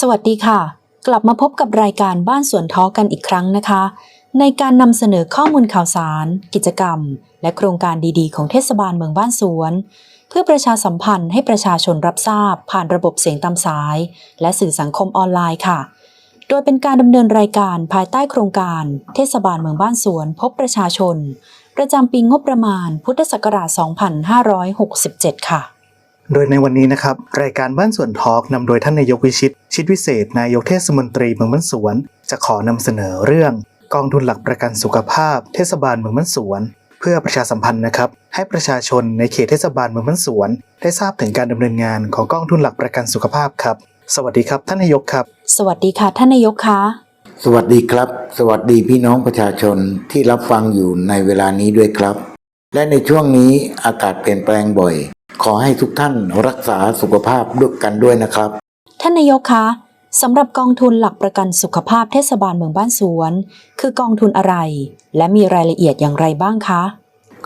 สวัสดีค่ะ กลับมาพบกับรายการบ้านสวนท้อกันอีกครั้งนะคะ ในการนำเสนอข้อมูลข่าวสาร กิจกรรม และโครงการดีๆ ของเทศบาลเมืองบ้านสวน เพื่อประชาสัมพันธ์ให้ประชาชนรับทราบ ผ่านระบบเสียงตามสาย และสื่อสังคมออนไลน์ค่ะ โดยเป็นการดำเนินรายการภายใต้โครงการ เทศบาลเมืองบ้านสวน พบประชาชน ประจำปีงบประมาณพุทธศักราช 2567 ค่ะ โดยในวันนี้นะครับ รายการบ้านสวนทอล์กนำโดยท่านนายกวิชิต ชิดวิเศษ นายกเทศมนตรีเมืองบ้านสวน จะขอนำเสนอเรื่อง กองทุนหลักประกันสุขภาพ เทศบาลเมืองบ้านสวน เพื่อประชาสัมพันธ์นะครับ ให้ประชาชนในเขตเทศบาลเมืองบ้านสวน ได้ทราบถึงการดำเนินงานของกองทุนหลักประกันสุขภาพครับ สวัสดีครับท่านนายกครับ สวัสดีค่ะท่านนายกคะสวัสดีครับ สวัสดีพี่น้องประชาชนที่รับฟังอยู่ในเวลานี้ด้วยครับ และในช่วงนี้อากาศเปลี่ยนแปลงบ่อย ขอให้ทุกท่านรักษาสุขภาพด้วยกันด้วยนะครับ ท่านนายกคะสำหรับกองทุนหลักประกันสุขภาพเทศบาลเมืองบ้านสวน คือกองทุนอะไร และมีรายละเอียดอย่างไรบ้างคะ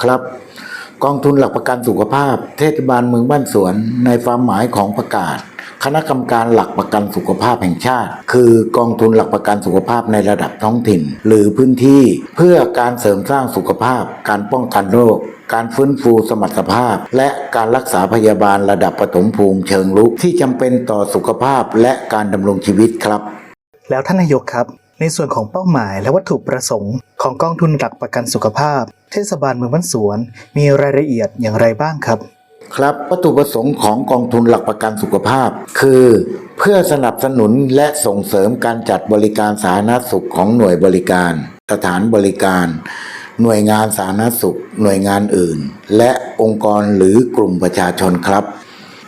ครับ กองทุนหลักประกันสุขภาพเทศบาลเมืองบ้านสวน ในความหมายของประกาศ คณะกรรมการหลักประกันสุขภาพแห่งชาติ คือกองทุนหลักประกันสุขภาพในระดับท้องถิ่น หรือพื้นที่เพื่อการเสริมสร้างสุขภาพ การป้องกันโรคการฟื้นฟูสมรรถภาพ และการรักษาพยาบาลระดับปฐมภูมิเชิงลุกที่จำเป็นต่อสุขภาพและการดำรงชีวิตครับ แล้วท่านนายกครับ ในส่วนของเป้าหมายและวัตถุประสงค์ของกองทุนหลักประกันสุขภาพ เทศบาลเมืองบ้านสวน มีรายละเอียดอย่างไรบ้างครับ ครับวัตถุประสงค์ของกองทุนหลักประกันสุขภาพ คือ เพื่อสนับสนุนและส่งเสริมการจัดบริการสาธารณสุขของหน่วยบริการ สถานบริการ หน่วยงานสาธารณสุข หน่วยงานอื่น และองค์กรหรือกลุ่มประชาชนครับ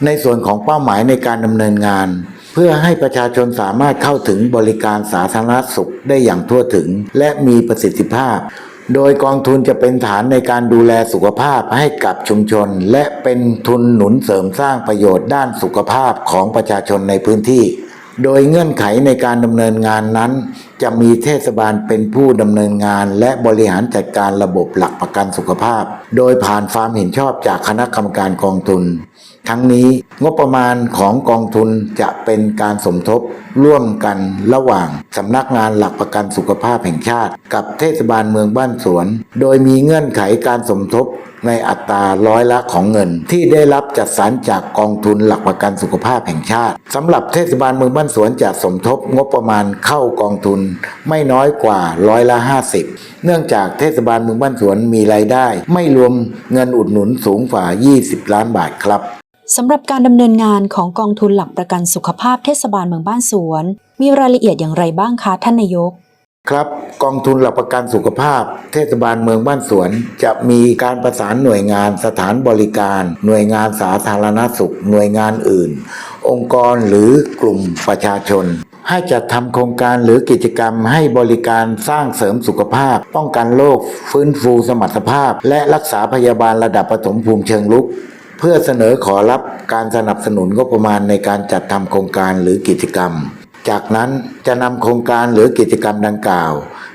ในส่วนของเป้าหมายในการดำเนินงาน เพื่อให้ประชาชนสามารถเข้าถึงบริการสาธารณสุขได้อย่างทั่วถึง และมีประสิทธิภาพ โดยกองทุนจะเป็นฐานในการดูแลสุขภาพให้กับชุมชน และเป็นทุนหนุนเสริมสร้างประโยชน์ด้านสุขภาพของประชาชนในพื้นที่ โดยเงื่อนไขในการดำเนินงานนั้น จะมีเทศบาลเป็นผู้ดำเนินงาน และบริหารจัดการระบบหลักประกันสุขภาพ โดยผ่านความเห็นชอบจากคณะกรรมการกองทุน ทั้งนี้งบประมาณของกองทุนจะเป็นการสมทบร่วมกันระหว่างสำนักงานหลักประกันสุขภาพแห่งชาติ กับเทศบาลเมืองบ้านสวน โดยมีเงื่อนไขการสมทบ ในอัตราร้อยละของเงิน ที่ได้รับจัดสรรจากกองทุนหลักประกันสุขภาพแห่งชาติสำหรับเทศบาลเมืองบ้านสวนจะสมทบงบประมาณเข้ากองทุน ไม่น้อยกว่าร้อยละ 50 เนื่องจากเทศบาลเมืองบ้านสวนมีรายได้ ไม่รวมเงินอุดหนุนสูงกว่า 20 ล้านบาทครับสำหรับการดำเนินงานของกองทุนหลักประกันสุขภาพเทศบาลเมืองบ้านสวน มีรายละเอียดอย่างไรบ้างคะท่านนายก ครับกองทุนหลักประกันสุขภาพ เทศบาลเมืองบ้านสวน จะมีการประสานหน่วยงานสถานบริการ หน่วยงานสาธารณสุข หน่วยงานอื่น องค์กรหรือกลุ่มประชาชน ให้จัดทำโครงการหรือกิจกรรมให้บริการสร้างเสริมสุขภาพ ป้องกันโรคฟื้นฟูสมรรถภาพ และรักษาพยาบาลระดับปฐมภูมิเชิงลุก เพื่อเสนอขอรับการสนับสนุนงบประมาณในการจัดทำโครงการหรือกิจกรรม จากนั้นจะนำโครงการหรือกิจกรรมดังกล่าว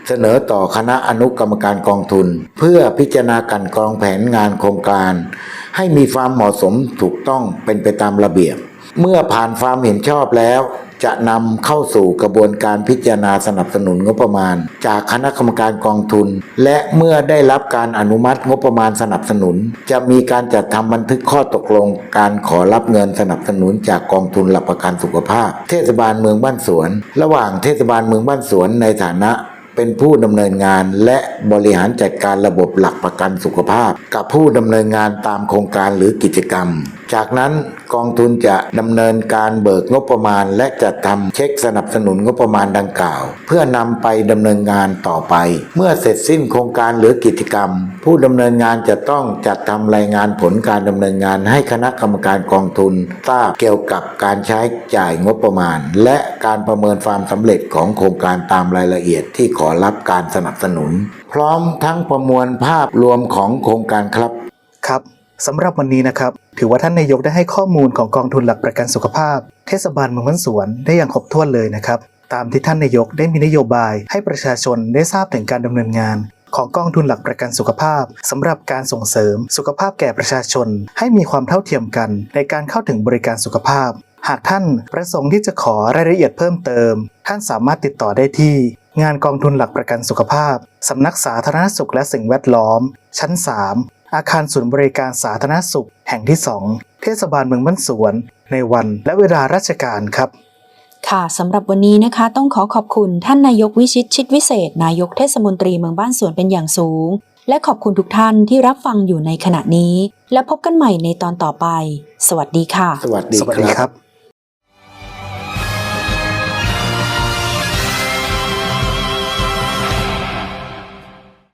เสนอต่อคณะอนุกรรมการกองทุน เพื่อพิจารณาการกรองแผนงานโครงการ ให้มีความเหมาะสมถูกต้องเป็นไปตามระเบียบ เมื่อผ่านความเห็นชอบแล้ว จะนำเข้าสู่กระบวนการพิจารณาสนับสนุนงบประมาณ จากคณะกรรมการกองทุน และเมื่อได้รับการอนุมัติงบประมาณสนับสนุน จะมีการจัดทำบันทึกข้อตกลง การขอรับเงินสนับสนุนจากกองทุนหลักประกันสุขภาพ เทศบาลเมืองบ้านสวน ระหว่างเทศบาลเมืองบ้านสวนในฐานะเป็นผู้ดำเนินงานและบริหารจัดการระบบหลักประกันสุขภาพ กับผู้ดำเนินงานตามโครงการหรือกิจกรรม จากนั้นกองทุนจะดำเนินการเบิกงบประมาณ และจัดทำเช็คสนับสนุนงบประมาณดังกล่าว เพื่อนำไปดำเนินงานต่อไป เมื่อเสร็จสิ้นโครงการหรือกิจกรรม ผู้ดำเนินงานจะต้องจัดทำรายงานผลการดำเนินงานให้คณะกรรมการกองทุนทราบเกี่ยวกับการใช้จ่ายงบประมาณ และการประเมินความสำเร็จของโครงการตามรายละเอียดที่ขอรับการสนับสนุน พร้อมทั้งประมวลภาพรวมของโครงการครับครับ สำหรับวันนี้นะครับ ถือว่าท่านนายกได้ให้ข้อมูลของกองทุนหลักประกันสุขภาพ เทศบาลเมืองบ้านสวนได้อย่างครบถ้วนเลยนะครับ ตามที่ท่านนายกได้มีนโยบาย ให้ประชาชนได้ทราบถึงการดำเนินงาน ของกองทุนหลักประกันสุขภาพสำหรับการส่งเสริม สุขภาพแก่ประชาชน ให้มีความเท่าเทียมกัน ในการเข้าถึงบริการสุขภาพ หากท่านประสงค์ที่จะขอรายละเอียดเพิ่มเติม ท่านสามารถติดต่อได้ที่งานกองทุนหลักประกันสุขภาพ สำนักสาธารณสุขและสิ่งแวดล้อม ชั้น 3 อาคารศูนย์บริการสาธารณสุขแห่งที่ 2 เทศบาลเมืองบ้านสวน ในวันและเวลาราชการครับ ค่ะสำหรับวันนี้นะคะ ต้องขอขอบคุณท่านนายกวิชิตชิดวิเศษ นายกเทศมนตรีเมืองบ้านสวนเป็นอย่างสูง และขอบคุณทุกท่านที่รับฟังอยู่ในขณะนี้ และพบกันใหม่ในตอนต่อไป สวัสดีค่ะ สวัสดีสวัสดีคครัรับบ